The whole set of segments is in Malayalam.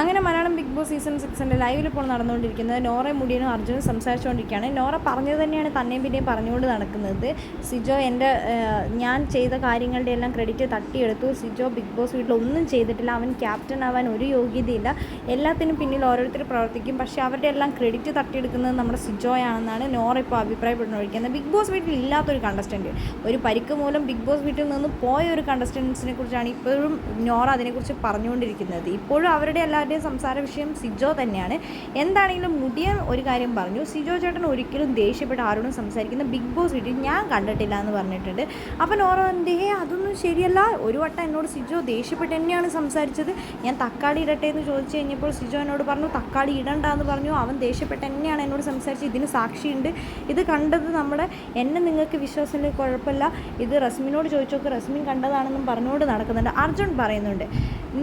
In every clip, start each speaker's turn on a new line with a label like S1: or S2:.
S1: അങ്ങനെ മലയാളം ബിഗ് ബോസ് സീസൺ സിക്സിന്റെ ലൈവിൽ ഇപ്പോൾ നടന്നുകൊണ്ടിരിക്കുന്നത് നോറ മുടിയനും അർജുനും സംസാരിച്ചുകൊണ്ടിരിക്കുകയാണ്. നോറ പറഞ്ഞത് തന്നെയാണ് തന്നെയും പിന്നെയും പറഞ്ഞുകൊണ്ട് നടക്കുന്നത്. സിജോ എന്റെ ഞാൻ ചെയ്ത കാര്യങ്ങളുടെ എല്ലാം ക്രെഡിറ്റ് തട്ടിയെടുത്തു. സിജോ ബിഗ് ബോസ് വീട്ടിൽ ഒന്നും ചെയ്തിട്ടില്ല. അവൻ ക്യാപ്റ്റൻ ആവാൻ ഒരു യോഗ്യതയില്ല. എല്ലാത്തിനും പിന്നിൽ ഓരോരുത്തർ പ്രവർത്തിക്കും. പക്ഷേ അവരുടെ എല്ലാം ക്രെഡിറ്റ് തട്ടിയെടുക്കുന്നത് നമ്മുടെ സിജോയാണെന്നാണ് നോറ ഇപ്പോൾ അഭിപ്രായപ്പെട്ടുകൊണ്ടിരിക്കുന്നത് ബിഗ് ബോസ് വീട്ടിൽ ഇല്ലാത്തൊരു കണ്ടസ്റ്റന്റ് ഒരു പരിക്ക് മൂലം ബിഗ് ബോസ് വീട്ടിൽ നിന്ന് പോയ ഒരു കണ്ടസ്റ്റൻസിനെ കുറിച്ചാണ് ഇപ്പോഴും നോറ അതിനെക്കുറിച്ച് പറഞ്ഞുകൊണ്ടിരിക്കുന്നത്. ഇപ്പോഴും അവരുടെ എല്ലാവരുടെയും സംസാര വിഷയം സിജോ തന്നെയാണ്. എന്താണെങ്കിലും മുടിയൻ ഒരു കാര്യം പറഞ്ഞു. സിജോ ചേട്ടൻ ഒരിക്കലും ദേഷ്യപ്പെട്ട് ആരോടും സംസാരിക്കുന്ന ബിഗ് ബോസ് വീട്ടിൽ ഞാൻ കണ്ടിട്ടില്ല എന്ന് പറഞ്ഞിട്ടുണ്ട്. അപ്പം എന്തേ അതൊന്നും ശരിയല്ല. ഒരു വട്ടം എന്നോട് സിജോ ദേഷ്യപ്പെട്ട് തന്നെയാണ് സംസാരിച്ചത്. ഞാൻ തക്കാളി ഇടട്ടെ എന്ന് ചോദിച്ചു കഴിഞ്ഞപ്പോൾ സിജോ എന്നോട് പറഞ്ഞു തക്കാളി ഇടണ്ട എന്ന് പറഞ്ഞു. അവൻ ദേഷ്യപ്പെട്ട് തന്നെയാണ് എന്നോട് സംസാരിച്ചത്. ഇതിന് സാക്ഷിയുണ്ട്. ഇത് കണ്ടത് നമ്മുടെ എന്നെ നിങ്ങൾക്ക് വിശ്വാസമില്ല കുഴപ്പമില്ല. ഇത് റസ്മിനോട് ചോദിച്ചോക്ക്. റസ്മിൻ കണ്ടതാണെന്നും പറഞ്ഞുകൊണ്ട് നടക്കുന്നുണ്ട്. അർജുൻ പറയുന്നുണ്ട്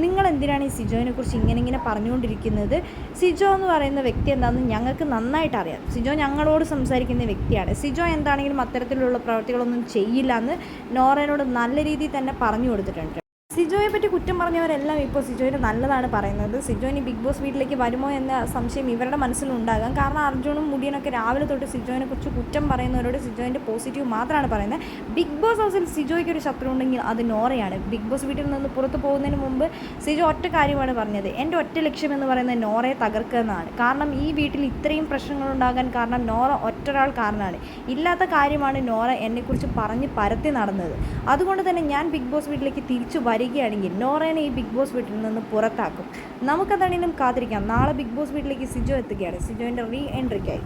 S1: നിങ്ങൾ എന്തിനാണ് ഈ സിജോനെ കുറിച്ച് ഇങ്ങനെ ഇങ്ങനെ പറഞ്ഞുകൊണ്ടിരിക്കുന്നത്? സിജോ എന്ന് പറയുന്ന വ്യക്തി എന്താണെന്ന് ഞങ്ങൾക്ക് നന്നായിട്ട് അറിയാം. സിജോ ഞങ്ങളോട് സംസാരിക്കുന്ന വ്യക്തിയാണ്. സിജോ എന്താണെങ്കിലും അത്തരത്തിലുള്ള പ്രവർത്തികളൊന്നും ചെയ്യില്ല എന്ന് നോറേനോട് നല്ല രീതിയിൽ തന്നെ പറഞ്ഞു കൊടുത്തിട്ടുണ്ട്. സിജോയെ പറ്റി കുറ്റം പറഞ്ഞവരെല്ലാം ഇപ്പോൾ സിജോയിന് നല്ലതാണ് പറയുന്നത്. സിജോയിന് ബിഗ് ബോസ് വീട്ടിലേക്ക് വരുമോ എന്ന സംശയം ഇവരുടെ മനസ്സിലുണ്ടാകാം. കാരണം അർജുനും മുടിയനൊക്കെ രാവിലെ തൊട്ട് സിജോയിനെ കുറിച്ച് കുറ്റം പറയുന്നവരോട് സിജോയിന്റെ പോസിറ്റീവ് മാത്രമാണ് പറയുന്നത്. ബിഗ് ബോസ് ഹൗസിൽ സിജോയ്ക്ക് ഒരു ശത്രു ഉണ്ടെങ്കിൽ അത് നോറയാണ്. ബിഗ് ബോസ് വീട്ടിൽ നിന്ന് പുറത്തു പോകുന്നതിന് മുമ്പ് സിജോ ഒറ്റ കാര്യമാണ് പറഞ്ഞത്. എന്റെ ഒറ്റ ലക്ഷ്യം എന്ന് പറയുന്നത് നോറയെ തകർക്കുക എന്നാണ്. കാരണം ഈ വീട്ടിൽ ഇത്രയും പ്രശ്നങ്ങൾ ഉണ്ടാകാൻ കാരണം നോറ ഒറ്റൊരാൾ കാരണമാണ്. ഇല്ലാത്ത കാര്യമാണ് നോറ എന്നെക്കുറിച്ച് പറഞ്ഞ് പരത്തി നടന്നത്. അതുകൊണ്ട് തന്നെ ഞാൻ ബിഗ് ബോസ് വീട്ടിലേക്ക് തിരിച്ചു വരികയാണെങ്കിൽ നോറേനെ ഈ ബിഗ് ബോസ് വീട്ടിൽ നിന്ന് പുറത്താക്കും. നമുക്കതാണെങ്കിലും കാത്തിരിക്കാം. നാളെ ബിഗ് ബോസ് വീട്ടിലേക്ക് സിജോ എത്തുകയാണ്. സിജോന്റെ റീ എൻട്രിക്കായി